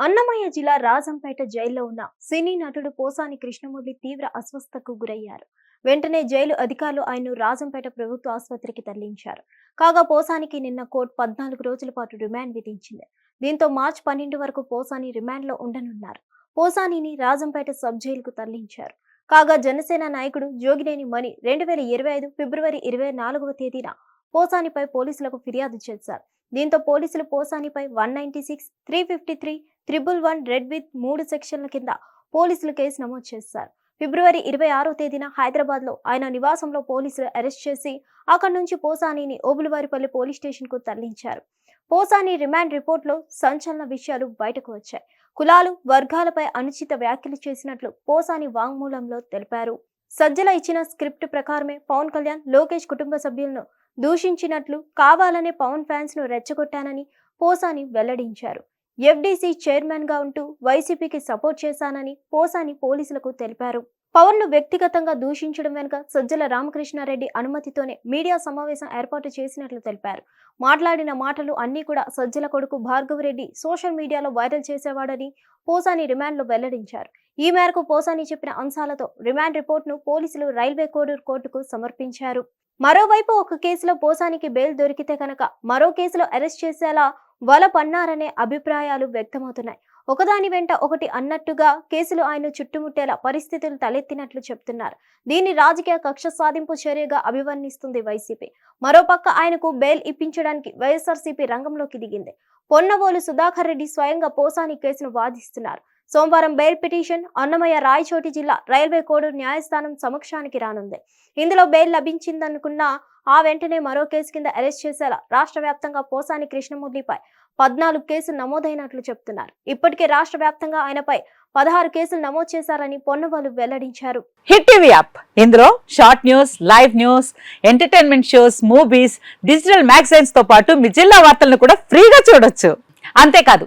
అన్నమయ్య జిల్లా రాజంపేట జైల్లో ఉన్న సినీ నటుడు పోసాని కృష్ణమూర్తి తీవ్ర అస్వస్థకు గురయ్యారు. వెంటనే జైలు అధికారులు ఆయన్ను రాజంపేట ప్రభుత్వ ఆసుపత్రికి తరలించారు. కాగా పోసానికి నిన్న కోర్టు పద్నాలుగు రోజుల పాటు రిమాండ్ విధించింది. దీంతో మార్చి పన్నెండు వరకు పోసాని రిమాండ్లో ఉండనున్నారు. పోసానిని రాజంపేట సబ్ జైలుకు తరలించారు. కాగా జనసేన నాయకుడు జోగినేని మణి రెండు వేల ఇరవై ఐదు ఫిబ్రవరి ఇరవై నాలుగవ తేదీన పోసానిపై పోలీసులకు ఫిర్యాదు చేశారు. దీంతో పోలీసులు పోసానిపై one ninety six three fifty three triple one read with మూడు సెక్షన్ల కింద పోలీసులు కేసు నమోదు చేశారు. ఫిబ్రవరి ఇరవై ఆరో తేదీన హైదరాబాద్లో ఆయన నివాసంలో పోలీసులు అరెస్ట్ చేసి అక్కడి నుంచి పోసానిని ఓబులవారిపల్లి పోలీస్ స్టేషన్కు తరలించారు. పోసాని రిమాండ్ రిపోర్ట్లో సంచలన విషయాలు బయటకు వచ్చాయి. కులాలు వర్గాలపై అనుచిత వ్యాఖ్యలు చేసినట్లు పోసాని వాంగ్మూలంలో తెలిపారు. సజ్జల ఇచ్చిన స్క్రిప్ట్ ప్రకారమే పవన్ కళ్యాణ్ లోకేష్ కుటుంబ సభ్యులను దూషించినట్లు కావాలనే పవన్ ఫ్యాన్స్ను రెచ్చగొట్టానని పోసాని వెల్లడించారు. ఎఫ్డీసీ చైర్మన్గా ఉంటూ వైసీపీకి సపోర్ట్ చేశానని పోసాని పోలీసులకు తెలిపారు. పవన్ను వ్యక్తిగతంగా దూషించడం వెనుక సజ్జల రామకృష్ణారెడ్డి అనుమతితోనే మీడియా సమావేశం ఏర్పాటు చేసినట్లు తెలిపారు. మాట్లాడిన మాటలు అన్నీ కూడా సజ్జల కొడుకు భార్గవరెడ్డి సోషల్ మీడియాలో వైరల్ చేసేవాడని పోసాని రిమాండ్లో వెల్లడించారు. ఈ మేరకు పోసాని చెప్పిన అంశాలతో రిమాండ్ రిపోర్ట్ను పోలీసులు రైల్వే కోడూరు కోర్టుకు సమర్పించారు. మరోవైపు ఒక కేసులో పోసానికి బెయిల్ దొరికితే కనుక మరో కేసులో అరెస్ట్ చేసేలా వల పన్నారనే అభిప్రాయాలు వ్యక్తమవుతున్నాయి. ఒకదాని వెంట ఒకటి అన్నట్టుగా కేసులు ఆయన చుట్టుముట్టేలా పరిస్థితులు తలెత్తినట్లు చెప్తున్నారు. దీన్ని రాజకీయ కక్ష సాధింపు చర్యగా అభివర్ణిస్తుంది వైసీపీ. మరోపక్క ఆయనకు బెయిల్ ఇప్పించడానికి వైఎస్ఆర్సీపీ రంగంలోకి దిగింది. పొన్నవోలు సుధాకర్ రెడ్డి స్వయంగా పోసాని కేసును వాదిస్తున్నారు. సోమవారం బెయిల్ పిటిషన్ అన్నమయ్య రాయచోటి జిల్లా రైల్వే కోడూరు న్యాయస్థానం సమక్షానికి రానుంది. ఇందులో బెయిల్ లభించిందనుకున్న ఆ వెంటనే మరో కేసు కింద అరెస్ట్ చేసేలా రాష్ట్ర వ్యాప్తంగా పోసాని కృష్ణమూర్తిపై పద్నాలుగు కేసులు నమోదైనట్లు చెప్తున్నారు. ఇప్పటికే రాష్ట్ర వ్యాప్తంగా ఆయనపై పదహారు కేసులు నమోదు చేశారని పొన్నవాళ్ళు వెల్లడించారు. Hit TV app. ఇందులో short news live news entertainment shows movies digital మ్యాగజైన్స్తో పాటు మీ జిల్లా వార్తలను కూడా ఫ్రీగా చూడొచ్చు. అంతేకాదు